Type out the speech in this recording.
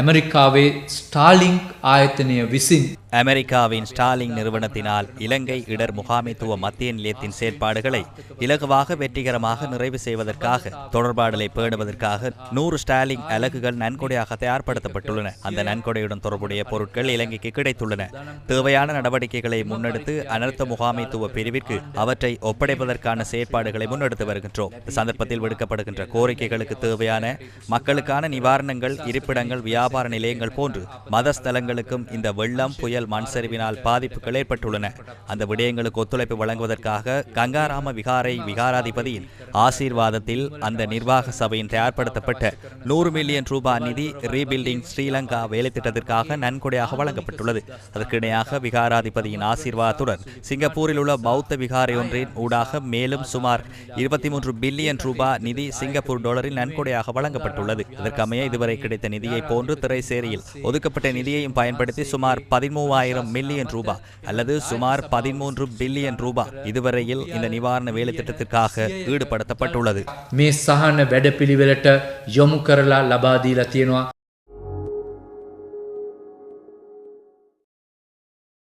அமெரிக்காவே stalling ஆயத்தனைய விசின். அமெரிக்காவின் stalling நிறுவனத்தினால் இலங்கை இடர் முகாமைத்துவ மத்திய நிலையத்தின் செயற்பாடுகளை இலகுவாக வெற்றிகரமாக நிறைவு செய்வதற்காக தொடர்பாடலை பேணுவதற்காக நூறு ஸ்டாலிங் அலகுகள் நன்கொடையாக தயார்படுத்தப்பட்டுள்ளன. அந்த நன்கொடையுடன் தொடர்புடைய பொருட்கள் இலங்கைக்கு கிடைத்துள்ளன. தேவையான நடவடிக்கைகளை முன்னெடுத்து அனர்த்த முகாமைத்துவ பிரிவிற்கு அவற்றை ஒப்படைப்பதற்கான செயற்பாடுகளை முன்னெடுத்து வருகின்றோம். சந்தர்ப்பத்தில் விடுக்கப்படுகின்ற கோரிக்கைகளுக்கு தேவையான மக்களுக்கான நிவாரணங்கள் இருப்பிடங்கள் வியாபார நிலையங்கள் போன்று மதஸ்தலங்களுக்கும் இந்த வெள்ளம் புயல் மண் சரிவினால் பாதிப்புகள் ஏற்பட்டுள்ளன. அந்த விடயங்களுக்கு ஒத்துழைப்பு வழங்குவதற்காக கங்காராம விகாரை விகாராதிபதியின் ஆசீர்வாதத்தில் அந்த நிர்வாக சபையின் தயார்படுத்தப்பட்ட நூறு மில்லியன் ரூபாய் நிதி ரீபில்டிங் ஸ்ரீலங்கா வேலைத்திட்டத்திற்காக நன்கொடையாக வழங்கப்பட்டுள்ளது. அதற்கு இணையாக விகாராதிபதியின் ஆசீர்வாதத்துடன் சிங்கப்பூரில் உள்ள பௌத்த விகாரை ஒன்றின் ஊடாக மேலும் சுமார் இருபத்தி மூன்று பில்லியன் ரூபாய் நிதி சிங்கப்பூர் டாலரில் நன்கொடையாக வழங்கப்பட்டுள்ளது. இதற்கமைய இதுவரை கிடைத்த நிதியை போன்று மூன்று திரைசேரியில் ஒதுக்கப்பட்ட நிதியையும் பயன்படுத்தி சுமார் பதிமூவாயிரம் மில்லியன் ரூபாய் அல்லது சுமார் பதிமூன்று பில்லியன் ரூபாய் இதுவரையில் இந்த நிவாரண வேலை திட்டத்திற்காக ஈடுபடுத்தப்பட்டுள்ளது. மே சகன வெடப்பிழிவெலட்ட யொமு கரலா லபாதீல தீனுவா